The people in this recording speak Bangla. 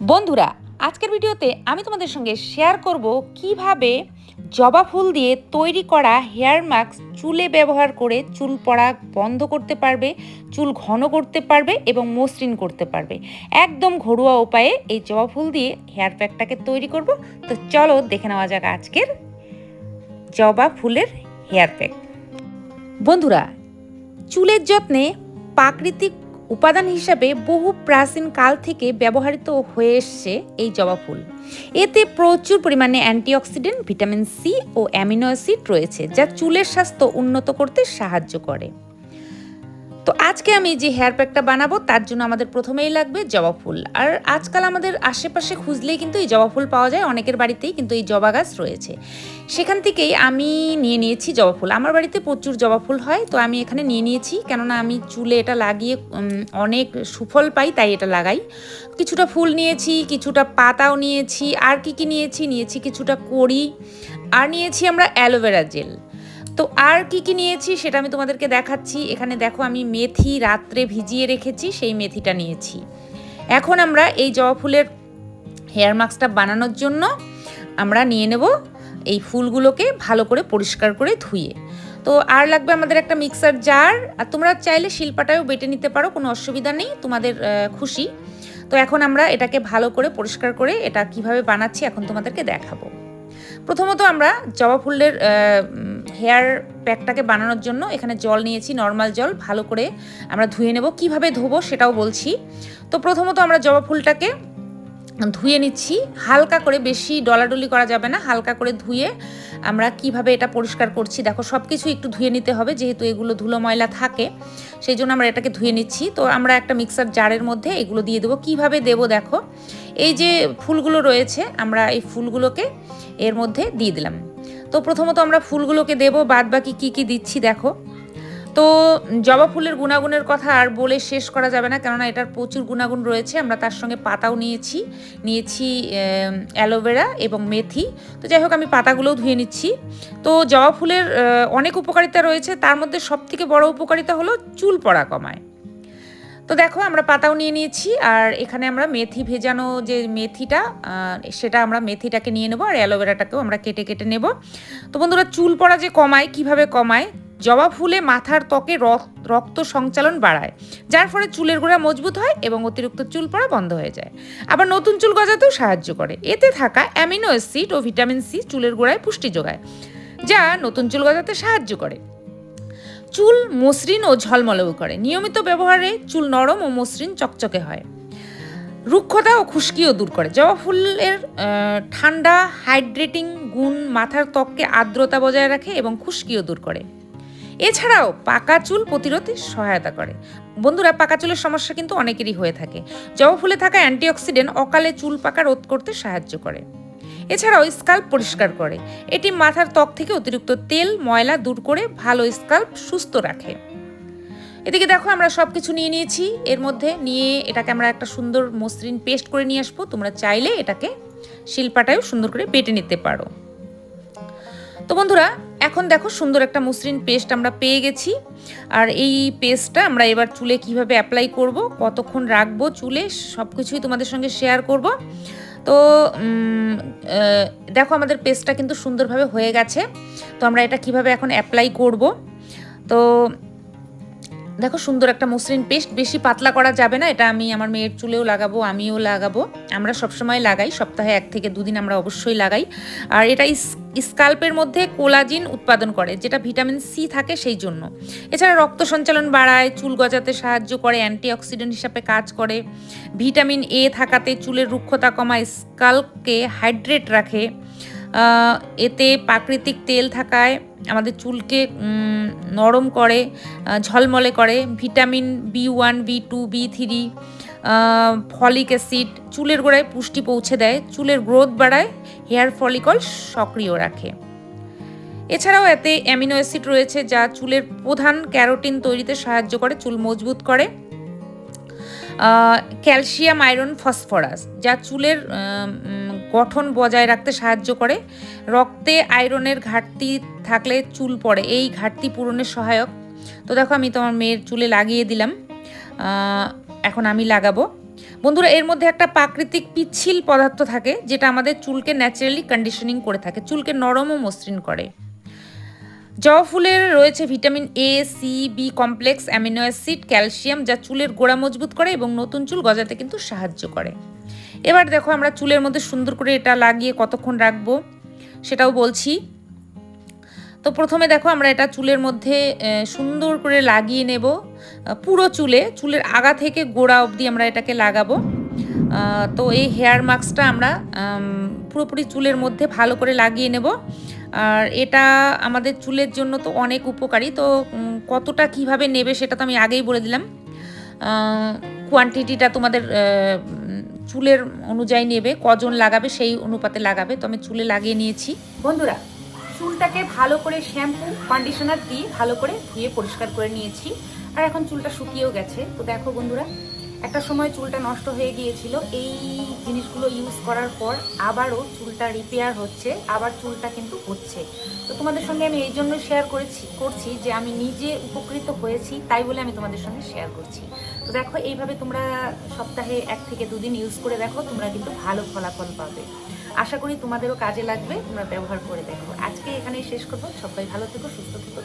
বন্ধুরা, আজকের ভিডিওতে আমি তোমাদের সঙ্গে শেয়ার করব কীভাবে জবা ফুল দিয়ে তৈরি করা হেয়ার মাস্ক চুলে ব্যবহার করে চুল পড়া বন্ধ করতে পারবে, চুল ঘন করতে পারবে এবং মসৃণ করতে পারবে। একদম ঘরোয়া উপায়ে এই জবা ফুল দিয়ে হেয়ার প্যাকটাকে তৈরি করব। তো চলো দেখে নেওয়া যাক আজকের জবা ফুলের হেয়ার প্যাক বন্ধুরা, চুলের যত্নে প্রাকৃতিক উপাদান হিসাবে বহু প্রাচীন কাল থেকে ব্যবহৃত হয়ে এসছে এই জবা ফুল। এতে প্রচুর পরিমাণে অ্যান্টিঅক্সিডেন্ট, ভিটামিন সি ও অ্যামিনো অ্যাসিড রয়েছে, যা চুলের স্বাস্থ্য উন্নত করতে সাহায্য করে। তো আজকে আমি যে হেয়ার প্যাকটা বানাবো, তার জন্য আমাদের প্রথমেই লাগবে জবা ফুল। আর আজকাল আমাদের আশেপাশে খুঁজলেই কিন্তু এই জবা ফুল পাওয়া যায়, অনেকের বাড়িতেই কিন্তু এই জবা গাছ রয়েছে। সেখান থেকেই আমি নিয়ে নিয়েছি জবা ফুল। আমার বাড়িতে প্রচুর জবা ফুল হয়, তো আমি এখানে নিয়ে নিয়েছি। কেননা আমি চুলে এটা লাগিয়ে অনেক সুফল পাই, তাই এটা লাগাই। কিছুটা ফুল নিয়েছি, কিছুটা পাতাও নিয়েছি, আর কি কি নিয়েছি? নিয়েছি কিছুটা কড়ি। আর নিয়েছি আমরা অ্যালোভেরা জেল। তো আর কি কি নিয়েছি সেটা আমি তোমাদেরকে দেখাচ্ছি। এখানে দেখো আমি মেথি রাত্রে ভিজিয়ে রেখেছি, সেই মেথিটা নিয়েছি। এখন আমরা এই জবা ফুলের হেয়ার মাস্কটা বানানোর জন্য আমরা নিয়ে নেব এই ফুলগুলোকে ভালো করে পরিষ্কার করে ধুয়ে। তো আর লাগবে আমাদের একটা মিক্সার জার আর তোমরা চাইলে শিল্পাটাও বেটে নিতে পারো, কোনো অসুবিধা নেই, তোমাদের খুশি। তো এখন আমরা এটাকে ভালো করে পরিষ্কার করে এটা কীভাবে বানাচ্ছি এখন তোমাদেরকে দেখাবো। প্রথমত আমরা জবা ফুলের হেয়ার প্যাকটাকে বানানোর জন্য এখানে জল নিয়েছি, নর্মাল জল, ভালো করে আমরা ধুয়ে নেব। কীভাবে ধোবো সেটাও বলছি। তো প্রথমত আমরা জবা ফুলটাকে ধুয়ে নিচ্ছি। হালকা করে, বেশি ডলাডলি করা যাবে না, হালকা করে ধুয়ে আমরা কীভাবে এটা পরিষ্কার করছি। দেখো সব কিছু একটু ধুয়ে নিতে হবে, যেহেতু এগুলো ধুলো ময়লা থাকে, সেই জন্য আমরা এটাকে ধুয়ে নিচ্ছি। তো আমরা একটা মিক্সার জারের মধ্যে এগুলো দিয়ে দেবো। কীভাবে দেবো দেখো, এই যে ফুলগুলো রয়েছে, আমরা এই ফুলগুলোকে এর মধ্যে দিয়ে দিলাম। তো প্রথমত আমরা ফুলগুলোকে দেবো বাদ বাকি কী কী দিচ্ছি দেখো। তো জবা ফুলের গুণাগুণের কথা আর বলে শেষ করা যাবে না, কেননা এটার প্রচুর গুণাগুণ রয়েছে। আমরা তার সঙ্গে পাতাও নিয়েছি নিয়েছি অ্যালোভেরা এবং মেথি। তো যাই হোক, আমি পাতাগুলোও ধুয়ে নিচ্ছি। তো জবা ফুলের অনেক উপকারিতা রয়েছে। তার মধ্যে সবথেকে বড় উপকারিতা হলো চুল পড়া কমায়। তো দেখো, আমরা পাতাও নিয়ে নিয়েছি, আর এখানে আমরা মেথি ভেজানো যে মেথিটা সেটা আমরা মেথিটাকে নিয়ে নেব, আর অ্যালোভেরাটাকেও আমরা কেটে কেটে নেব। তো বন্ধুরা, চুল পড়া যে কমায়, কীভাবে কমায়? জবা ফুলে মাথার ত্বকে রক্ত সঞ্চালন বাড়ায়, যার ফলে চুলের গোড়া মজবুত হয় এবং অতিরিক্ত চুল পড়া বন্ধ হয়ে যায়। আবার নতুন চুল গজাতেও সাহায্য করে। এতে থাকা অ্যামিনো অ্যাসিড ও ভিটামিন সি চুলের গোড়ায় পুষ্টি যোগায়, যা নতুন চুল গজাতে সাহায্য করে। চুল মসৃণ ও ঝলমলেও করে। নিয়মিত ব্যবহারে চুল নরম ও মসৃণ চকচকে হয়। রুক্ষতা ও খুশকিও দূর করে। জবা ফুলের ঠান্ডা, হাইড্রেটিং গুণ মাথার ত্বককে আর্দ্রতা বজায় রাখে এবং খুশকিও দূর করে। এছাড়াও পাকা চুল প্রতিরোধে সহায়তা করে। বন্ধুরা, পাকা চুলের সমস্যা কিন্তু অনেকেরই হয়ে থাকে। জবা ফুলে থাকা অ্যান্টিঅক্সিডেন্ট অকালে চুল পাকা রোধ করতে সাহায্য করে। এছাড়াও স্কাল্প পরিষ্কার করে। এটি মাথার ত্বক থেকে অতিরিক্ত তেল, ময়লা দূর করে ভালো স্কাল্প সুস্থ রাখে। এদিকে দেখো আমরা সব কিছু নিয়ে নিয়েছি। এর মধ্যে নিয়ে এটাকে আমরা একটা সুন্দর মসৃণ পেস্ট করে নিয়ে আসব। তোমরা চাইলে এটাকে শিল্পাটাও সুন্দর করে বেটে নিতে পারো। তো বন্ধুরা, এখন দেখো সুন্দর একটা মসৃণ পেস্ট আমরা পেয়ে গেছি। আর এই পেস্টটা আমরা এবার চুলে কীভাবে অ্যাপ্লাই করব, কতক্ষণ রাখব চুলে সব কিছুই তোমাদের সঙ্গে শেয়ার করব। তো দেখো আমাদের পেস্টটা কিন্তু সুন্দরভাবে হয়ে গেছে। তো আমরা এটা কীভাবে এখন অ্যাপ্লাই করব? তো দেখো সুন্দর একটা মসৃণ পেস্ট, বেশি পাতলা করা যাবে না, এটা আমি আমার মেয়ের চুলেও লাগাবো, আমিও লাগাবো। আমরা সবসময় লাগাই, সপ্তাহে এক থেকে দুদিন আমরা অবশ্যই লাগাই। আর এটা স্কাল্পের মধ্যে কোলাজিন উৎপাদন করে, যেটা ভিটামিন সি থাকে সেই জন্য। এছাড়া রক্ত সঞ্চালন বাড়ায়, চুল গজাতে সাহায্য করে, অ্যান্টিঅক্সিডেন্ট হিসাবে কাজ করে। ভিটামিন এ থাকাতে চুলের রুক্ষতা কমায়, স্কাল্পকে হাইড্রেট রাখে। এতে প্রাকৃতিক তেল থাকায় আমাদের চুলকে নরম করে ঝলমলে করে। Vitamin B one, B two, B three folic acid চুলের গোড়ায় পুষ্টি পৌঁছে দেয়। চুলের গ্রোথ বাড়ায়, হেয়ার ফলিকল সক্রিয় রাখে। এছাড়াও এতে অ্যামিনো অ্যাসিড রয়েছে, যা চুলের প্রধান ক্যারোটিন তৈরিতে সাহায্য করে, চুল মজবুত করে। ক্যালসিয়াম আয়রন ফসফরাস, যা চুলের গঠন বজায় রাখতে সাহায্য করে। রক্তে আয়রনের ঘাটতি থাকলে চুল পড়ে। এই ঘাটতি পূরণের সহায়ক। তো দেখো আমি তোমার মেয়ের চুলে লাগিয়ে দিলাম। এখন আমি লাগাবো। বন্ধুরা, এর মধ্যে একটা প্রাকৃতিক পিচ্ছিল পদার্থ থাকে, যেটা আমাদের চুলকে ন্যাচারালি কন্ডিশনিং করে থাকে। চুলকে নরম ও মসৃণ করে। জবা ফুলের রয়েছে vitamin A C B complex, amino acid, calcium, যা চুলের গোড়া মজবুত করে এবং নতুন চুল গজাতে কিন্তু সাহায্য করে। এবার দেখো আমরা চুলের মধ্যে সুন্দর করে এটা লাগিয়ে কতক্ষণ রাখব সেটাও বলছি। তো প্রথমে দেখো আমরা এটা চুলের মধ্যে সুন্দর করে লাগিয়ে নেব পুরো চুলে, চুলের আগা থেকে গোড়া অবধি আমরা এটাকে লাগাবো। তো এই হেয়ার মাস্কটা আমরা পুরোপুরি চুলের মধ্যে ভালো করে লাগিয়ে নেব। আর এটা আমাদের চুলের জন্য তো অনেক উপকারী, তো কতটা কীভাবে নেবে সেটা তো আমি আগেই বলে দিলাম। কোয়ান্টিটিটা তোমাদের চুলের অনুযায়ী নেবে, কজন লাগাবে, সেই অনুপাতে লাগাবে। তো আমি চুলে লাগিয়ে নিয়েছি। বন্ধুরা, চুলটাকে ভালো করে শ্যাম্পু, কন্ডিশনার দিয়ে ভালো করে ধুয়ে পরিষ্কার করে নিয়েছি। আর এখন চুলটা শুকিয়েও গেছে। তো দেখো বন্ধুরা একটা সময় চুলটা নষ্ট হয়ে গিয়েছিল। এই জিনিসগুলো ইউজ করার পর আবারও চুলটা রিপেয়ার হচ্ছে, আবার চুলটা কিন্তু হচ্ছে। তো তোমাদের সঙ্গে আমি এই জন্য শেয়ার করেছি, করছি যে আমি নিজে উপকৃত হয়েছি, তাই বলে আমি তোমাদের সঙ্গে শেয়ার করছি। তো দেখো, এইভাবে তোমরা সপ্তাহে এক থেকে দুদিন ইউজ করে দেখো, তোমরা কিন্তু ভালো ফলাফল পাবে। আশা করি তোমাদেরও কাজে লাগবে, তোমরা ব্যবহার করে দেখো। আজকে এখানেই শেষ করব। সবাই ভালো থেকো, সুস্থ থেকো।